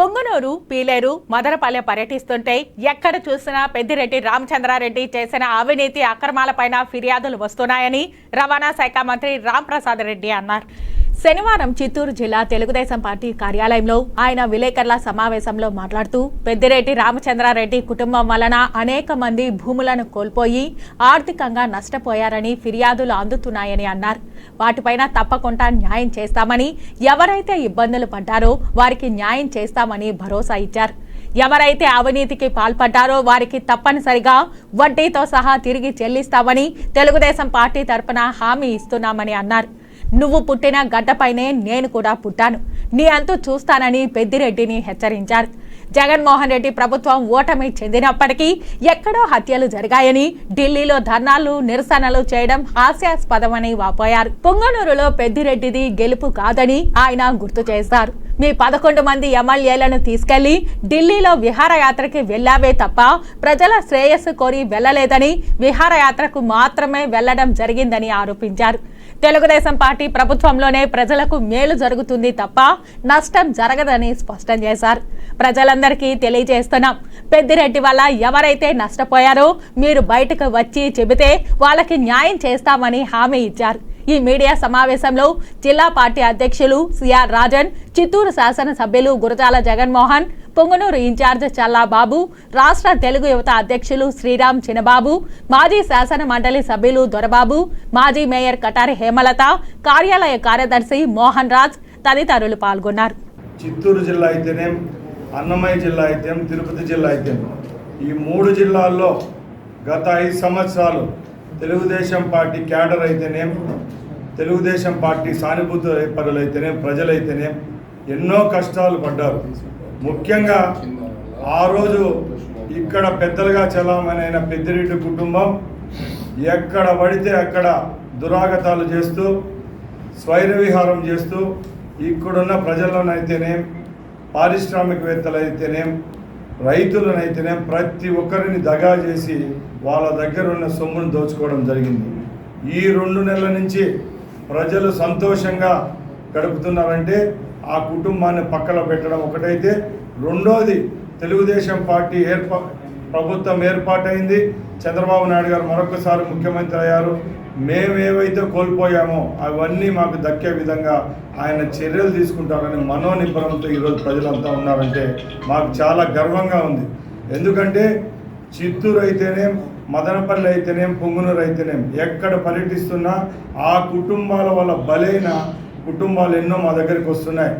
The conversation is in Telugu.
పొంగనూరు పీలేరు మదనపల్లె పర్యటిస్తుంటే ఎక్కడ చూసినా పెద్దిరెడ్డి రామచంద్రారెడ్డి చేసిన అవినీతి అక్రమాలపైన ఫిర్యాదులు వస్తున్నాయని రవాణా శాఖ మంత్రి రాంప్రసాద్ రెడ్డి అన్నారు. శనివారం చిత్తూరు జిల్లా తెలుగుదేశం పార్టీ కార్యాలయంలో ఆయన విలేకరుల సమావేశంలో మాట్లాడుతూ పెద్దిరెడ్డి రామచంద్రారెడ్డి కుటుంబం వలన అనేక మంది భూములను కోల్పోయి ఆర్థికంగా నష్టపోయారని ఫిర్యాదులు అందుతున్నాయని అన్నారు. వాటిపైన తప్పకుండా న్యాయం చేస్తామని ఎవరైతే ఇబ్బందులు పడ్డారో వారికి న్యాయం చేస్తామని భరోసా ఇచ్చారు. ఎవరైతే అవినీతికి పాల్పడ్డారో వారికి తప్పనిసరిగా వడ్డీతో సహా తిరిగి చెల్లిస్తామని తెలుగుదేశం పార్టీ తరపున హామీ ఇస్తున్నామని అన్నారు. నువ్వు పుట్టిన గడ్డపైనే నేను కూడా పుట్టాను. నీ అంతు చూస్తానని పెద్దిరెడ్డిని హెచ్చరించారు. జగన్మోహన్ రెడ్డి ప్రభుత్వం ఓటమి చెందినప్పటికీ ఎక్కడో హత్యలు జరిగాయని ఢిల్లీలో ధర్నాలు నిరసనలు చేయడం హాస్యాస్పదమని వాపోయారు. పొంగనూరులో పెద్దిరెడ్డిది గెలుపు కాదని ఆయన గుర్తు చేశారు. మీ పదకొండు మంది ఎమ్మెల్యేలను తీసుకెళ్ళి ఢిల్లీలో విహారయాత్రకి వెళ్ళావే తప్ప ప్రజల శ్రేయస్సు కోరి వెళ్ళలేదని విహారయాత్రకు మాత్రమే వెళ్ళడం జరిగిందని ఆరోపించారు. తెలుగుదేశం పార్టీ ప్రభుత్వంలోనే ప్రజలకు మేలు జరుగుతుంది తప్ప నష్టం జరగదని స్పష్టం చేశారు. ప్రజలందరికీ తెలియజేస్తున్నాం. పెద్దిరెడ్డి వల్ల ఎవరైతే నష్టపోయారో మీరు బయటకు వచ్చి చెబితే వాళ్ళకి న్యాయం చేస్తామని హామీ ఇచ్చారు. ఈ మీడియా సమావేశంలో జిల్లా పార్టీ అధ్యక్షులు సిఆర్ రాజన్ చిత్తూరు శాసనసభ్యులు గురజాల జగన్మోహన్ పొంగనూరు ఇన్ఛార్జ్ చల్లాబాబు రాష్ట్ర తెలుగు యువత అధ్యక్షులు శ్రీరామ్ చినబాబు మాజీ శాసన మండలి సభ్యులు దొరబాబు మాజీ మేయర్ కటారి హేమలత కార్యాలయ కార్యదర్శి మోహన్ రాజ్ తదితరులు పాల్గొన్నారు. చిత్తూరు జిల్లా అయితేనేం అన్నమయ్య జిల్లా అయితేనేం తిరుపతి జిల్లా అయితే ఈ మూడు జిల్లాల్లో గత ఐదు సంవత్సరాలు తెలుగుదేశం పార్టీ క్యాడర్ అయితేనేం తెలుగుదేశం పార్టీ సానుభూతి పరులైతేనే ప్రజలైతేనే ఎన్నో కష్టాలు పడ్డారు. ముఖ్యంగా ఆ రోజు ఇక్కడ పెద్దలుగా చలామణైన పెద్దిరెడ్డి కుటుంబం ఎక్కడ పడితే అక్కడ దురాగతాలు చేస్తూ స్వైర విహారం చేస్తూ ఇక్కడున్న ప్రజలనైతేనేం పారిశ్రామికవేత్తలైతేనేం రైతులనైతేనే ప్రతి ఒక్కరిని దగా చేసి వాళ్ళ దగ్గర ఉన్న సొమ్మును దోచుకోవడం జరిగింది. ఈ రెండు నెలల నుంచి ప్రజలు సంతోషంగా గడుపుతున్నారంటే ఆ కుటుంబాన్ని పక్కన పెట్టడం ఒకటైతే. రెండోది తెలుగుదేశం పార్టీ ఏర్పా ప్రభుత్వం ఏర్పాటైంది. చంద్రబాబు నాయుడు గారు మరొకసారి ముఖ్యమంత్రి అయ్యారు. మేమేవైతే కోల్పోయామో అవన్నీ మాకు దక్కే విధంగా ఆయన చర్యలు తీసుకుంటారని మనోనిబ్బరంతో ఈరోజు ప్రజలంతా ఉన్నారంటే మాకు చాలా గర్వంగా ఉంది. ఎందుకంటే చిత్తూరు అయితేనే మదనపల్లి అయితేనేం పొంగునూరు అయితేనేం ఎక్కడ పర్యటిస్తున్నా ఆ కుటుంబాల వల్ల బలైన కుటుంబాలు ఎన్నో మా దగ్గరికి వస్తున్నాయి.